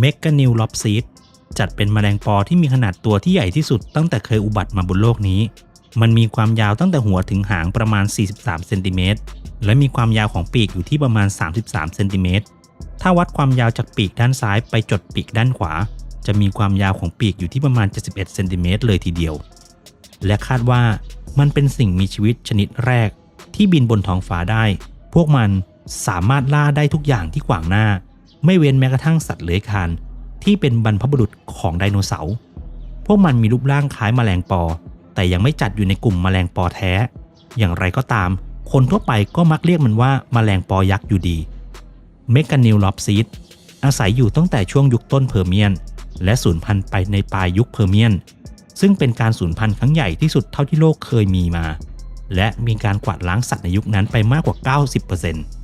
เมกานิวลอปซีดจัดเป็นแมลงปอที่มีขนาดตัวที่ใหญ่ที่สุดตั้งแต่เคยอุบัติมาบนโลกนี้ มันมีความยาวตั้งแต่หัวถึงหางประมาณ 43 เซนติเมตร และมีความยาวของปีกอยู่ที่ประมาณ 33 เซนติเมตร ถ้าวัดความยาวจากปีกด้านซ้ายไปจดปีกด้านขวา จะมีความยาวของปีกอยู่ที่ประมาณ 71 เซนติเมตรเลยทีเดียว และคาดว่ามันเป็นสิ่งมีชีวิตชนิดแรก ที่บินบนท้องฟ้าได้ พวกมันสามารถล่าได้ทุกอย่างที่ขวางหน้า ไม่เว้นแม้กระทั่งสัตว์เลื้อยคลานที่เป็นบรรพบุรุษของไดโนเสาร์ พวกมันมีรูปร่างคล้ายแมลงปอ แต่ยังไม่จัดอยู่ในกลุ่มแมลงปอแท้ อย่างไรก็ตาม คนทั่วไปก็มักเรียกมันว่าแมลงปอยักษ์อยู่ดี เมกานิลลอปซีดอาศัยอยู่ตั้งแต่ช่วงยุคต้นเพอร์เมียน และสูญพันธุ์ไปในปลายยุคเพอร์เมียน ซึ่งเป็นการสูญพันธุ์ครั้งใหญ่ที่สุดเท่าที่โลกเคยมีมา และมีการกวาดล้างสัตว์ในยุคนั้นไปมากกว่า 90%